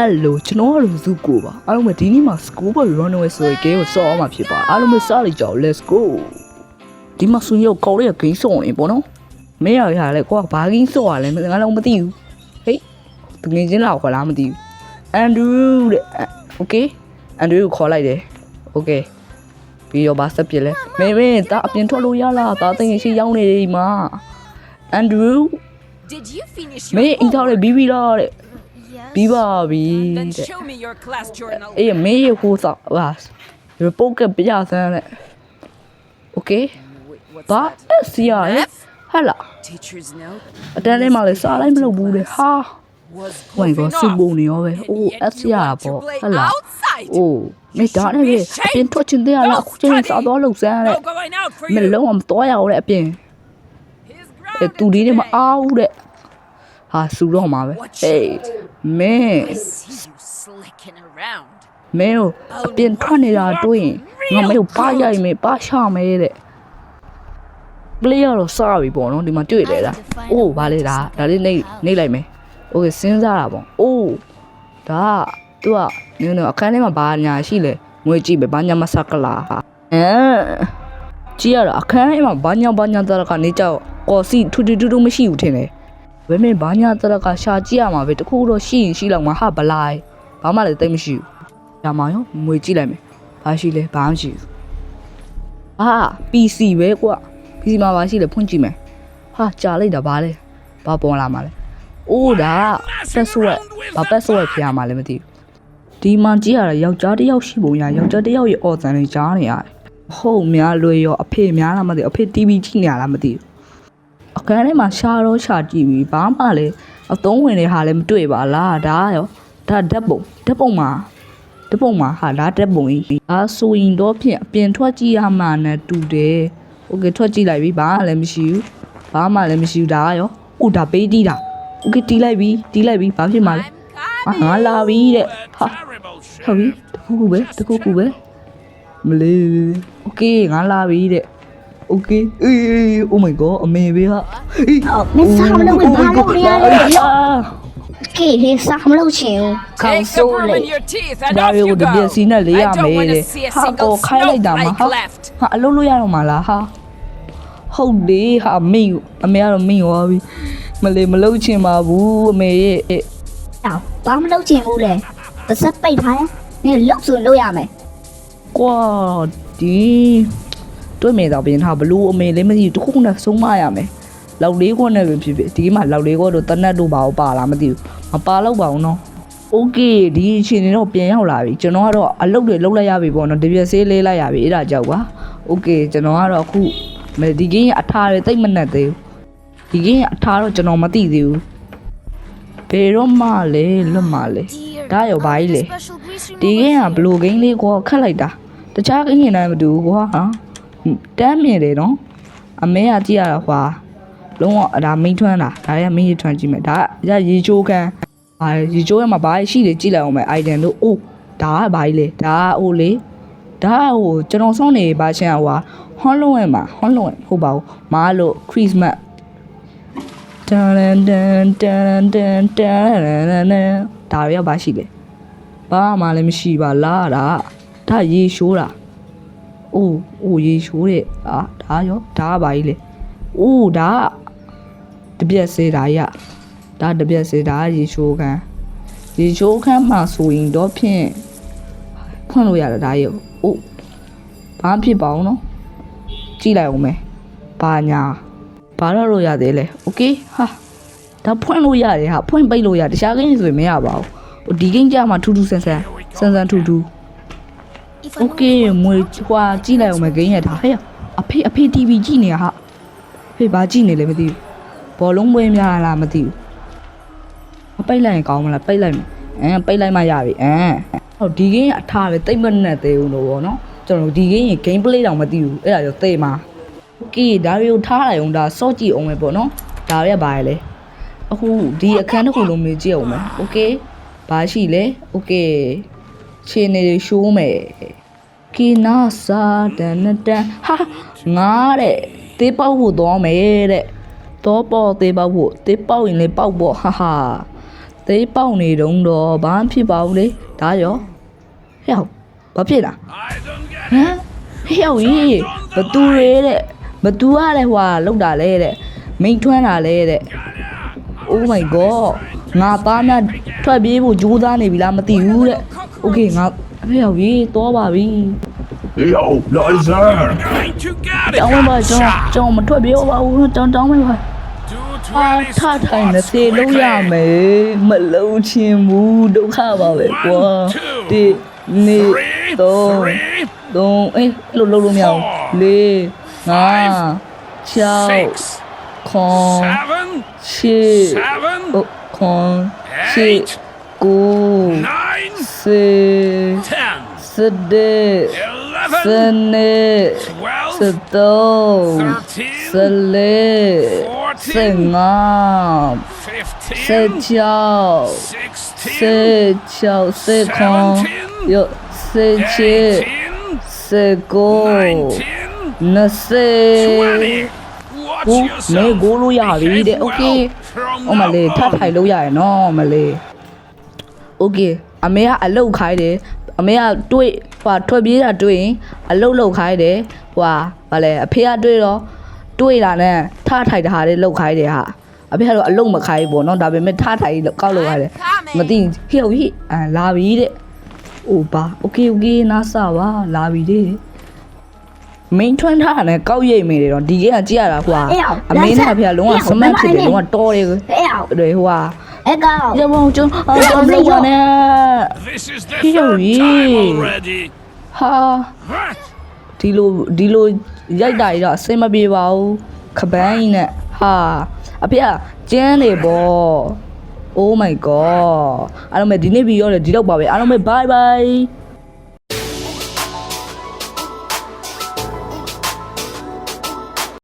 အဲ့လိုကျွန်တော်ကတော့ဇူကိုပါအားလုံးပဲဒီနေ့မှာ school boy runaway ဆိုတဲ့ game ကိုစောအောင်မှာဖြစ်ပါအားလုံးပဲစလိုက်ကြအောင် let's go ဒီမှာဆွေရောက်ကောက်တဲ့ game စောနေပေါ့နော်မင်းရရလဲကိုကဘာ game စောရလဲငါလည်းမသိဘူးဟေးသူငင်းချင်းလောက်ခေါ်လားမသိဘူး Andrew တဲ့ okay Andrew ကိုခေါ်လိုက်တယ် okay ပြီးတော့ဗာဆက်ပြစ်လဲမင်းမင်းတာအပြင်ထွက်လို့ရလားတာတင်ရှိရောက်နေတယ်ဒီမှာ Andrew Did you finish မ your င်းအိမ်ထောက်လေပြီးပြီလားတဲ့ Yes. ပြီးပါပြီ Then တဲ့ show me your class journal. အေးမင်းရဟိုစာဟာ report ကပြရစမ်းတဲ့ okay Wait, what's ဘာ that? အစီရလဲဟဲ့လား Teacher's note အတန်းထဲမှာလည်းစားလိုက်မလုပ်ဘူးတဲ့ဟာ was ဝိုင်းက goofing စူ off. ပုံနေရောပဲ And အိုး yet အစီရ you တာ want to ပေါ့ play ဟဲ့လား outside. အိုးမင်းဒါနဲ့လေအပြင်ထွက်ချင်တဲ့အလားအခုချိန်စားတော့လှုပ်စမ်းတဲ့ No going out for မ you. လုံးအောင်တော့ရအောင်တဲ့အပြင် He's အဲ grounded တူလေးတွေမ today. အားဘူးတဲ့ဟာစူတော့မှာပဲ Watch ဟေး မင်း I see you slicking around. မင်းတို့အပြင်ထွက်နေတာတွေ့ရင်ငါမင်းကိုပါရိုက်မယ်ပါရှာမယ်တဲ့ player တော့စပြီပေါ့နော်ဒီမှာတွေ့တယ်လားအိုးဗာလေဒါဒါလေးနေနေလိုက်မယ်โอเคစဉ်းစားတာပေါ့အိုးဒါက तू ကနင်းတော့အခန်းထဲမှာဘာညာရှိလဲငွေကြည့်ပဲဘာညာမဆက်ကလာအဲကြည့်ရတာအခန်းထဲမှာဘာညာဘာညာတရကနေကြောက်ကော်စီထူထူထူထူမရှိဘူးထင်တယ် ဘယ်မင်းဘာညာတရကရှာကြည့်ရမှာပဲတခုတော့ရှိရင်ရှိလောက်မှာဟာဗလိုက်ဘာမှလည်းသိပ်မရှိဘူးဒါမှရောငွေကြည့်လိုက်မယ်ဘာရှိလဲဘာမှမရှိဘူးအာ PC ပဲကွာ PC မှာဘာရှိလဲဖွင့်ကြည့်မယ်ဟာကြာလိုက်တာဘာလဲဘာပေါ်လာမှာလဲအိုးဒါပတ်စဝက်ဘာပတ်စဝက်ဖျားမှာလဲမသိဘူးဒီမှာကြည့်ရတာယောက်ျားတစ်ယောက်ရှိပုံရယောက်ျားတစ်ယောက်ရဲ့အော်တန်တွေကြားနေရတယ်ဟုတ်များလွေရောအဖေများလားမသိဘူးအဖေ TV ကြည့်နေရလားမသိဘူး အခန်းထဲမှာရှာတော့ရှာကြည့်ပြီဘာမှလည်းအသုံးဝင်တဲ့ဟာလည်းမတွေ့ပါလားဒါရောဒါဓာတ်ပုံဓာတ်ပုံမှာဓာတ်ပုံမှာဟာဒါဓာတ်ပုံကြီးအာဆိုရင်တော့ဖြင့်အပြင်ထွက်ကြည့်ရမှနဲ့တူတယ်โอเคထွက်ကြည့်လိုက်ပြီဘာမှလည်းမရှိဘူးဘာမှလည်းမရှိဘူးဒါရောဥဒါပေးတီးတာโอเคတီးလိုက်ပြီတီးလိုက်ပြီဘာဖြစ်မှာလဲ I'm ဟာငါလာပြီတဲ့ဟာဟုတ်ပြီတခုခုပဲတခုခုပဲမလေးโอเคငါလာပြီတဲ့ โอเคအေး oh my god အမေပဲဟာအေး ဟုတ်မစားမလို့ဝင်ဘာလို့နေရလဲ အာ ကေလေစားမလို့ချင်ဘူးခေါင်း Take the ဆိုး broom လေ in your teeth and ဒါ off ရီ you ကိုတ go. ပြက်စီနဲ့လေးရ I မေ don't want တဲ့ to see a ဟာ single ကိုခိုင်းလိုက်တာမှာ snowflake ဟာ left. ဟာအလုပ်လုပ်ရတော့မှာလားဟာဟုတ်လေဟာမိတ်အမေကတော့မိတ်သွားပြီမလေးမလုပ်ချင်ပါဘူးအမေရဲ့ တော့ဘာမလို့ချင်ဘူးလေပါစက်ပိတ်ထားရင်နေလောက်ဆိုလို့ရမယ် ကွာဒီ တွေ့မေတော့ပြင်ထားဘလို့အမေလေးမသိဘူးတစ်ခုခုနဲ့ဆုံးမရမယ်လောက်လေးခွနဲ့ပဲဖြစ်ဖြစ်ဒီမှာလောက်လေးခွတော့တနတ်တို့ပါပါလားမသိဘူးမပါတော့ပါဘူးနော်โอเคဒီအချိန်နေတော့ပြန်ရောက်လာပြီကျွန်တော်ကတော့အလုပ်တွေလုပ်လိုက်ရပြီပေါ့နော်တပြက်ဆေးလေးလိုက်ရပြီအဲ့ဒါကြောက်ပါโอเคကျွန်တော်ကတော့အခုမဒီကင်းအထားတွေတိတ်မနှက်သေးဘူးဒီကင်းအထားတော့ကျွန်တော်မသိသေးဘူးဘယ်တော့မှလဲလွတ်မှလဲဒါရောဘာကြီးလဲ ဒီကင်းကဘလိုဂိမ်းလေးကိုခတ်လိုက်တာတခြားဂိမ်းရင်တိုင်းမတူဘူးကွာဟာ တမ်းမြင်တယ်နော်အမဲကကြည့်ရတာကွာလုံးဝဒါမိန်ထွန်းတာဒါရမိန်ထွန်းကြည့်မယ်ဒါကရေချိုးခန်းဟာရေချိုးရမှာဘာရှိတယ်ကြည့်လိုက်အောင်မယ် item တို့အိုးဒါကဘာကြီးလဲဒါကအိုးလေဒါကဟိုကျွန်တော်စောင်းနေပါရှင်ဟွာဟွန်လုံးဝဲမှာဟွန်လုံးဝဲဟုတ်ပါဘူးမားလို့ Christmas တန်တန်တန်တန်တန်တန်ဒါရောဘာရှိလဲဘာမှလည်းမရှိပါလားဒါဒါရေရှိုးတာ အိုးအိုးရေရှိုးတဲ့အာဒါရောဒါကဘာကြီးလဲအိုးဒါကတပြက်စေးဒါရဒါတပြက်စေးဒါကရေရှိုးခန်းရေရှိုးခန်းမှာဆိုရင်တော့ဖြင့်ဖွင့်လို့ရတယ်ဒါရောအိုးဘာမှဖြစ်ပါအောင်နော်ကြည့်လိုက်အောင်မယ်ဘာညာဘာလို့လို့ရသေးလဲโอเคဟာဒါဖွင့်လို့ရတယ်ဟာဖွင့်ပိတ်လို့ရတခြားကိန်းဆိုရင်မရပါဘူးဟိုဒီကိန်းကြမှာထူးထူးဆန်းဆန်းဆန်းဆန်းထူးထူး โอเคမွေဟွာကြည့်လိုက်အောင်မဂိမ်းရတာဟဲ့အဖေအဖေ TV ကြည့်နေရဟာအဖေဘာကြည့်နေလဲမသိဘူးဘောလုံးပွဲများလားမသိဘူးမပိတ်လိုက်ရင်ကောင်းမလားပိတ်လိုက်မယ်အဲပိတ်လိုက်မှရပြီအဲဟုတ်ဒီဂိမ်းအထားပဲတိတ်မနဲ့သေးဘူးလို့ပေါ့နော်ကျွန်တော်ဒီဂိမ်းရင် game play တောင်မသိဘူးအဲ့ဒါကြောင့်သေမှာโอเคဒါတွေကိုထားလိုက်အောင်ဒါစော့ကြည့်အောင်ပဲပေါ့နော်ဒါရက်ပါရလဲအခုဒီအခန်းတစ်ခုလုံးမြင်ကြည့်အောင်မယ်โอเคဘာရှိလဲโอเคခြေနေတွေရှိုးမယ် ကီနာစာတန်တန်ဟာငါတဲ့တေးပေါက်ဖို့သွားမယ်တဲ့တော့ပေါ်တေးပေါက်ဖို့တေးပေါက်ရင်လည်းပေါက်ပေါ့ဟာဟာသေးပေါက်နေတုံးတော့ဘာမှဖြစ်ပါဘူးလေဒါရောဟဲ့ဘာဖြစ်လား I don't get ဟမ်ဟဲ့ကြီးဘသူရဲတဲ့ဘသူကလည်းဟွာလောက်တာလဲတဲ့မိန်ထွန်းတာလဲတဲ့ Oh my god ငါသားများထွက်ပြေးဖို့ကြိုးစားနေပြီလားမသိဘူးတဲ့ Okay ငါဟဲ့ကြီးတော့ပါပြီ Yo, Liza! going to get တောင်းမပါကျွန်တော်ကျွန်တော်မထွက်ပြေးပါဘူးကျွန်တော်တောင်းမပါအာ220ထထိုင်နေ spots စေလုံးရ quickly. မယ်မလုံးချင်ဘူးဒုက္ခပါပဲကွာဒီ နေ Three, တော့ three, တော့အေးအဲ့လိုလုံးလို့မရဘူးလေးငါ6 six, ခွန် seven, ရှစ် seven, ခွန်ရှစ် eight, ကို nine, စေ ten, စတဲ့စ eleven, နေ twelve, စတော့စ thirteen, လေးစငါစ fifteen, ချောက် sixteen, စေချောက်စေခွန်ယောစေချေ eighteen, စေကို nineteen, နစေ twenty. Watch ကိုမဲ yourself. ကိုလို့ရပြီတဲ့ Behave okay well from ဟိုမလေး now ထပ်ထိုင်လို့ရရနော်မလေး okay အမေကအလုတ်ခိုင်းတယ် အမေကတွေ့ဟွာထွက်ပြေးတာတွေ့ရင်အလုတ်လုတ်ခိုင်းတယ်ဟွာဗာလဲအဖေကတွေ့တော့တွေ့တာနဲ့ထထိုင်တာဟာလေးလုတ်ခိုင်းတယ်ဟာအဖေကတော့အလုတ်မခိုင်းဘူးပေါ့နော်ဒါပေမဲ့ထထိုင်ကောက်လုတ်ခိုင်းတယ် မသိဟေ့ဟိအာလာပြီတဲ့။အိုပါโอเคโอเคနားစပါလာပြီတဲ့။မင်းထွန်းထားတာနဲ့ကောက်ရိပ်မိတယ်တော့ဒီကကြည့်ရတာကွာအမင်းနဲ့ဖေကလုံးဝစမတ်ဖြစ်တယ်လုံးဝတော်တယ် ဟဲ့အောင် တွေဟိုဟာ အဲ့ကောင်ရမောင်ကျွန်းအော်ကျော်လောက်ပါနဲ့ This is the Here third we- time already. ဟာ Huh? ဒီလိုဒီလိုရိုက်တာကြီးတော့အဆင်မပြေပါဘူးခပန်းကြီးနဲ့ဟာအဖေကကျန်းနေပေါ့ Oh my god အားလုံးပဲဒီနေ့ဗီဒီယိုလည်းဒီတော့ပါပဲအားလုံးပဲ bye bye